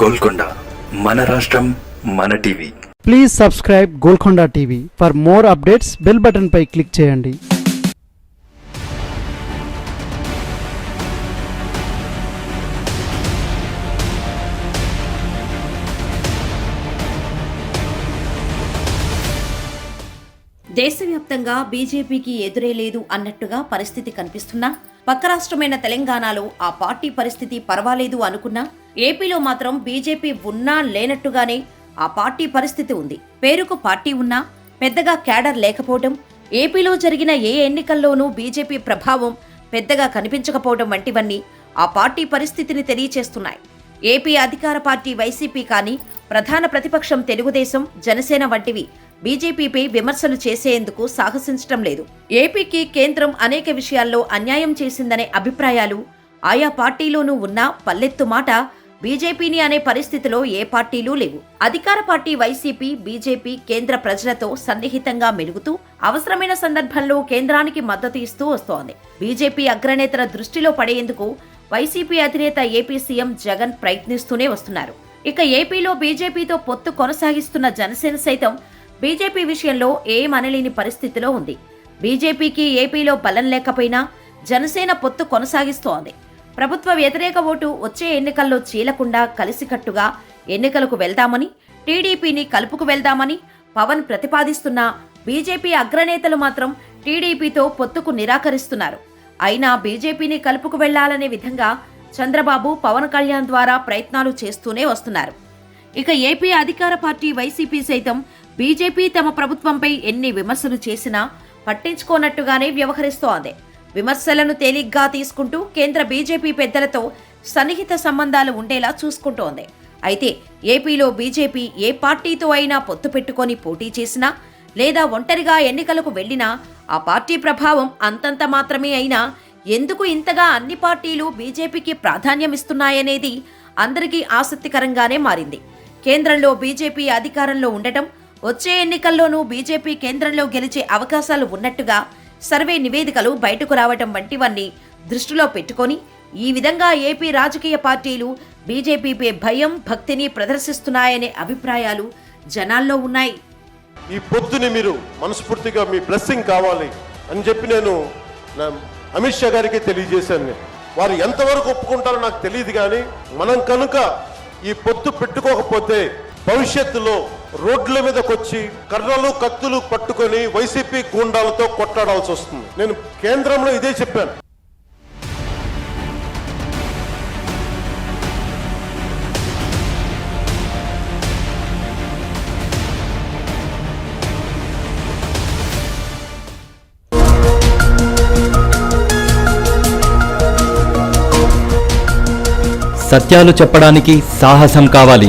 గోల్కొండ మన రాష్ట్రం మన TV. Please subscribe Golconda TV for more updates bell button pi click చేయండి. దేశవ్యాప్తంగా బీజేపీకి ఎదురే లేదు అన్నట్టుగా పరిస్థితి కనిపిస్తున్నా పక్క రాష్ట్రమైన తెలంగాణలో ఆ పార్టీ పరిస్థితి పర్వాలేదు అనుకున్నా ఏపీలో మాత్రం బీజేపీ ఉన్నా లేనట్టుగానే ఆ పార్టీ పరిస్థితి ఉంది. పేరుకు పార్టీ ఉన్నా పెద్దగా క్యాడర్ లేకపోవడం ఏపీలో జరిగిన ఏ ఎన్నికల్లోనూ బీజేపీ ప్రభావం పెద్దగా కనిపించకపోవడం వంటివన్నీ ఆ పార్టీ పరిస్థితిని తెలియచేస్తున్నాయి. ఏపీ అధికార పార్టీ వైసీపీ కానీ ప్రధాన ప్రతిపక్షం తెలుగుదేశం జనసేన వంటివి బీజేపీపై విమర్శలు చేసేందుకు సాహసించటం లేదు. ఏపీకి కేంద్రం అనేక విషయాల్లో అన్యాయం చేసిందనే అభిప్రాయాలు ఆయా పార్టీలోనూ ఉన్న పల్లెత్తు మాట బీజేపీని అనే పరిస్థితిలో ఏ పార్టీలు లేవు. అధికార పార్టీ వైసీపీ బీజేపీ కేంద్ర ప్రజలతో సన్నిహితంగా మెలుగుతూ అవసరమైన సందర్భంలో కేంద్రానికి మద్దతు ఇస్తూ వస్తోంది. బీజేపీ అగ్రనేతల దృష్టిలో పడేందుకు వైసీపీ అధినేత ఏపీ సీఎం జగన్ ప్రయత్నిస్తూనే వస్తున్నారు. ఇక ఏపీలో బీజేపీతో పొత్తు కొనసాగిస్తున్న జనసేన సైతం బీజేపీ విషయంలో ఏమనలేని పరిస్థితిలో ఉంది. బీజేపీకి ఏపీలో బలం లేకపోయినా జనసేన పొత్తు కొనసాగిస్తోంది. ప్రభుత్వ వ్యతిరేక ఓటు వచ్చే ఎన్నికల్లో చీలకుండా కలిసికట్టుగా ఎన్నికలకు వెళ్దామని టీడీపీని కలుపుకు వెళ్దామని పవన్ ప్రతిపాదిస్తున్న బీజేపీ అగ్రనేతలు మాత్రం టీడీపీతో పొత్తుకు నిరాకరిస్తున్నారు. అయినా బీజేపీని కలుపుకు వెళ్ళాలనే విధంగా చంద్రబాబు పవన్ కళ్యాణ్ ద్వారా ప్రయత్నాలు చేస్తూనే వస్తున్నారు. ఇక ఏపీ అధికార పార్టీ వైసీపీ సైతం బీజేపీ తమ ప్రభుత్వంపై ఎన్ని విమర్శలు చేసినా పట్టించుకోనట్టుగానే వ్యవహరిస్తోంది. విమర్శలను తేలిగ్గా తీసుకుంటూ కేంద్ర బీజేపీ పెద్దలతో సన్నిహిత సంబంధాలు ఉండేలా చూసుకుంటోంది. అయితే ఏపీలో బీజేపీ ఏ పార్టీతో అయినా పొత్తు పెట్టుకొని పోటీ చేసినా లేదా ఒంటరిగా ఎన్నికలకు వెళ్ళినా ఆ పార్టీ ప్రభావం అంతంత మాత్రమే అయినా ఎందుకు ఇంతగా అన్ని పార్టీలు బీజేపీకి ప్రాధాన్యమిస్తున్నాయనేది అందరికీ ఆసక్తికరంగానే మారింది. కేంద్రంలో బీజేపీ అధికారంలో ఉండటం వచ్చే ఎన్నికల్లోనూ బీజేపీ కేంద్రంలో గెలిచే అవకాశాలు ఉన్నట్టుగా సర్వే నివేదికలు బయటకు రావటం వంటివన్నీ దృష్టిలో పెట్టుకొని ఈ విధంగా ఏపీ రాజకీయ పార్టీలు బీజేపీపై భయం భక్తిని ప్రదర్శిస్తున్నాయనే అభిప్రాయాలు జనాల్లో ఉన్నాయి. ఈ పొద్దుని మీరు మనస్ఫూర్తిగా మీ బ్లెస్సింగ్ కావాలి అని చెప్పి నేను అమిత్ షా గారికి తెలియజేశాను వారు ఎంతవరకు ఒప్పుకుంటారో నాకు తెలియదు కానీ మనం కనుక ఈ పొత్తు పెట్టుకోకపోతే భవిష్యత్తులో రోడ్ల మీదకి వచ్చి కర్రలు కత్తులు పట్టుకొని వైసీపీ గూండాలతో కొట్లాడాల్సి వస్తుంది. నేను కేంద్రంలో ఇదే చెప్పాను. సత్యాలు చెప్పడానికి సాహసం కావాలి.